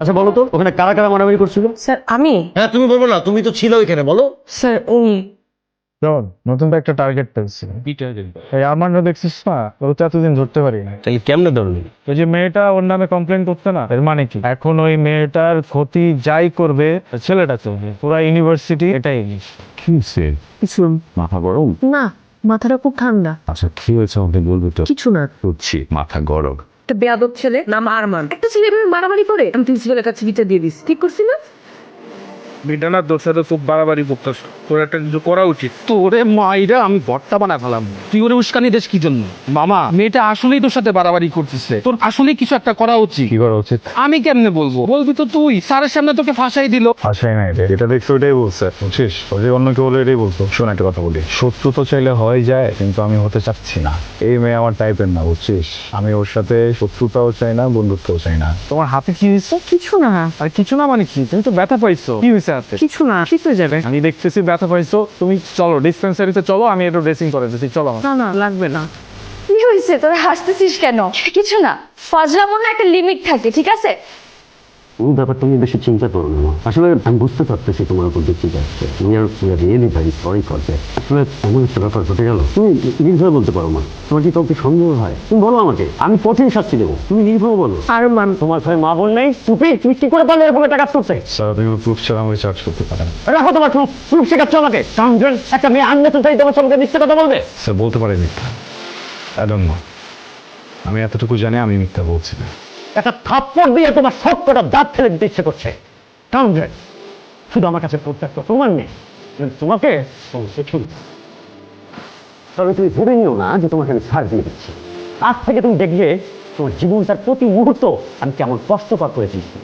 আচ্ছা বলো তো ওখানে কারা কারা মারামারি করছিল? স্যার আমি। হ্যাঁ তুমি বলব না তুমি তো ছিল ওইখানে বলো। স্যার উনি। নতুন তো একটা টার্গেট পেয়েছি। এই আমার না দেখছিস না? ও তো এতদিন ধরতে পারি না তাহলে কেমনে ধরলি? ওই যে মেয়েটা ওর নামে কমপ্লেন করতে না এর মানে কি? এখন ওই মেয়েটার ক্ষতি যাই করবে ছেলেটা চলবে পুরা ইউনিভার্সিটি এটাই কি হয়েছে? কিছু মাথা গরম? না মাথাটা খুব ঠান্ডা। আচ্ছা কি হয়েছে আমাকে বলবি তো? কিছু না। বুঝছি মাথা গরম। একটা বেয়াদব ছেলে নাম আরমান। একটা ছেলে মারামারি করে? আমি প্রিন্সিপালের কাছে বিচার দিয়ে দিস ঠিক করছি না? না তোর সাথে খুব বাড়াবাড়ি করতেছ। তোর একটা কিছু করা উচিত। তোরে মাইরা আমি ভর্তা বানা ফেলাম। তুই ওরে উস্কানি দেশ কি জন্য? মামা মেয়েটা আসলেই তোর সাথে বাড়াবাড়ি করতেছে। তোর আসলেই কিছু একটা করা উচিত। কি করা উচিত? আমি কেমনে বলব? বলবি তো তুই। স্যারের সামনে তোকে ফাঁসাই দিল। আশাই নাই রে। এটা দেখছ ওটাই বলছে। বুঝছিস? ও যে অন্য কেউ বলে এটাই বলতো। শোন একটা কথা বলি। শত্রু তো চাইলে হয় যায় কিন্তু আমি হতে চাচ্ছি না। এই মেয়ে আমার টাইপের না বুঝছিস? আমি ওর সাথে শত্রুতাও চাই না বন্ধুত্বও চাই না। তোমার হাতে কি হয়েছে? কিছু না। আর কিছু না মানে কি? তুমি তো ব্যথা পাইছো। কি হয়েছে হাতে কিছু না ঠিক হয়ে যাবে। আমি দেখতেছি ব্যথা পাইছো তুমি চলো ডিসপেন্সারিতে চলো আমি একটু ড্রেসিং করে দিচ্ছি চলো না না লাগবে না। কি হয়েছে? তোরা হাসতেছিস কেন? কিছু না ফজলামন একটা লিমিট থাকে ঠিক আছে? তুমি ব্যাপারটা নিয়ে বেশি চিন্তা করো না আসলে আমি বুঝতে পারতেছি তোমার উপর দিয়ে কি যাচ্ছে তুমি আর রিয়েলি ভাই সরি করবে। আসলে এমন একটা ব্যাপার ঘটে গেল। তুমি নির্ভয় বলতে পারো মা। তোমার কি কাউকে সন্দেহ হয়? তুমি বলো আমাকে। আমি কঠিন শাস্তি দেবো। তুমি নির্ভয় বলো। আরমান তোমার ভাই মা বল নেই? চুপি? তুমি কি করে পারলে এরকম একটা কাজ করছে স্যার তুমি প্রুফ ছাড়া আমাকে চার্জ করতে পারেন রাখো তোমার প্রুফ। প্রুফ শেখাচ্ছ আমাকে। কাউন্টার একটা মেয়ে আননেসেসারি তোমার সঙ্গে মিথ্যে কথা বলবে। স্যার বলতে পারি মিথ্যা আই ডোন্ট নো আমি এতটুকু জানি আমি মিথ্যা বলছি না। একটা থাপ্পড় দিয়ে তোমার সবকটা দাঁত ফেলে দিতে ইচ্ছে করছে। কাউন্টার শুধু আমার কাছে প্রত্যেকটা প্রমাণ নেই। তোমাকে তবে তুমি ভেবে নিও না যে তোমাকে আমি ছাড় দিয়ে দিচ্ছি। আজ থেকে তুমি দেখবে তোমার জীবনটার প্রতি মুহূর্ত আমি কেমন কষ্টকর করে দিচ্ছি